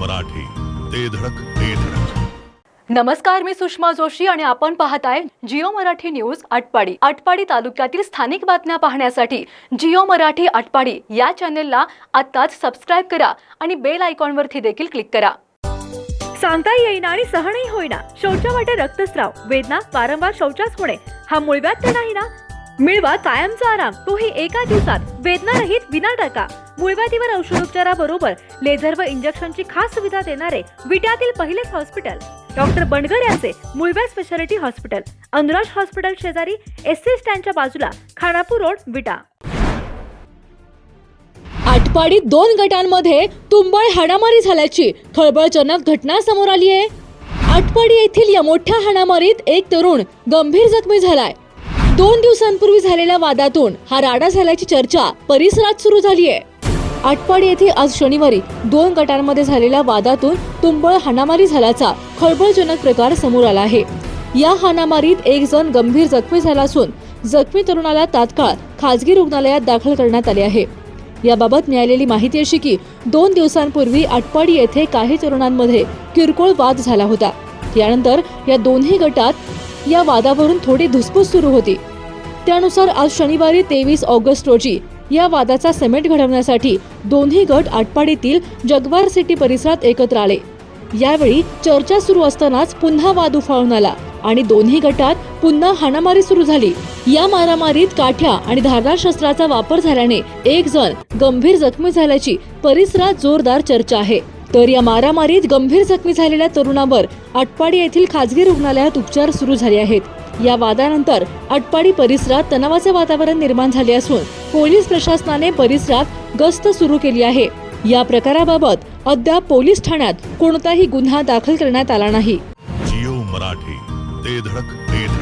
मराठी. ते धडक ते धडक. नमस्कार मी सुषमा जोशी आणि आपण पाहताय जिओ मराठी न्यूज आटपाडी. आटपाडी तालुक्यातील स्थानिक बातम्या पाहण्यासाठी जिओ मराठी आटपाडी या चॅनेलला आत्ताच सबस्क्राईब करा आणि बेल आयकॉनवरती देखील क्लिक करा. सांगता येईना आणि सहनही होईना. शौचा वाटे रक्तस्राव वेदना वारंवार शौचास होणे हा मुळव्याध तर नाही ना? मिळवा कायमचा आराम. तोही एका दिवसात. वेदनारहित विना टाका मुळव्याधीवर औषधोपचाराबरोबर लेझर व इंजेक्शनची खास सुविधा देणारे विट्यातील पहिलेच हॉस्पिटल. डॉक्टर बंडगर यांचे मुळव्या स्पेशालिटी हॉस्पिटल. अनुराज हॉस्पिटल शेजारी एस सी स्टँडच्या बाजूला खानापूर रोड विटा. आटपाडीत दोन गटांमध्ये तुंबळ हाणामारी झाल्याची खळबळजनक घटना समोर आली आहे आटपाडी येथील या मोठ्या हाणामारीत एक तरुण गंभीर जखमी झालाय. दोन दिवसांपूर्वी झालेल्या वादातून हा राडा झाल्याची चर्चा परिसरात सुरू झाली आहे आटपाडी येथे आज शनिवारी दोन गटांमध्ये झालेल्या वादातून तुंबळ हाणामारी झाल्याचा खळबळजनक प्रकार समोर आला आहे. या हाणामारीत एक जण गंभीर जखमी झाला असून जखमी तरुणाला तात्काळ खाजगी रुग्णालयात दाखल करण्यात आले आहे. याबाबत मिळालेली माहिती अशी की दोन दिवसांपूर्वी आटपाडी येथे काही तरुणांमध्ये किरकोळ वाद झाला होता. यानंतर या दोन्ही गटात या वादावरून थोडी धुसफूस सुरू होती. त्यानुसार आज शनिवारी तेवीस ऑगस्ट रोजी या वादाचा समेट घडवण्यासाठी दोन्ही गट आटपाडीतील जगवार सिटी परिसरात एकत्र आले. यावेळी चर्चा सुरू असतानाच पुन्हा वाद उफाळून आला आणि दोन्ही गटात पुन्हा हाणामारी सुरू झाली. या मारामारीत काठ्या आणि धारदार शस्त्राचा वापर झाल्याने एक जण गंभीर जखमी झाल्याची परिसरात जोरदार चर्चा आहे. तर या मारामारीत गंभीर जखमी झालेल्या तरुणावर आटपाडी येथील खाजगी रुग्णालयात उपचार सुरू झाले आहेत. या वादानंतर आटपाडी परिसरात तणावाचे वातावरण निर्माण झाले असून पोलीस प्रशासनाने परिसरात गस्त सुरू केली आहे. या प्रकाराबाबत अद्याप पोलीस ठाण्यात कोणताही गुन्हा दाखल करण्यात आला नाही. जिओ मराठी ते धडक ते धडक.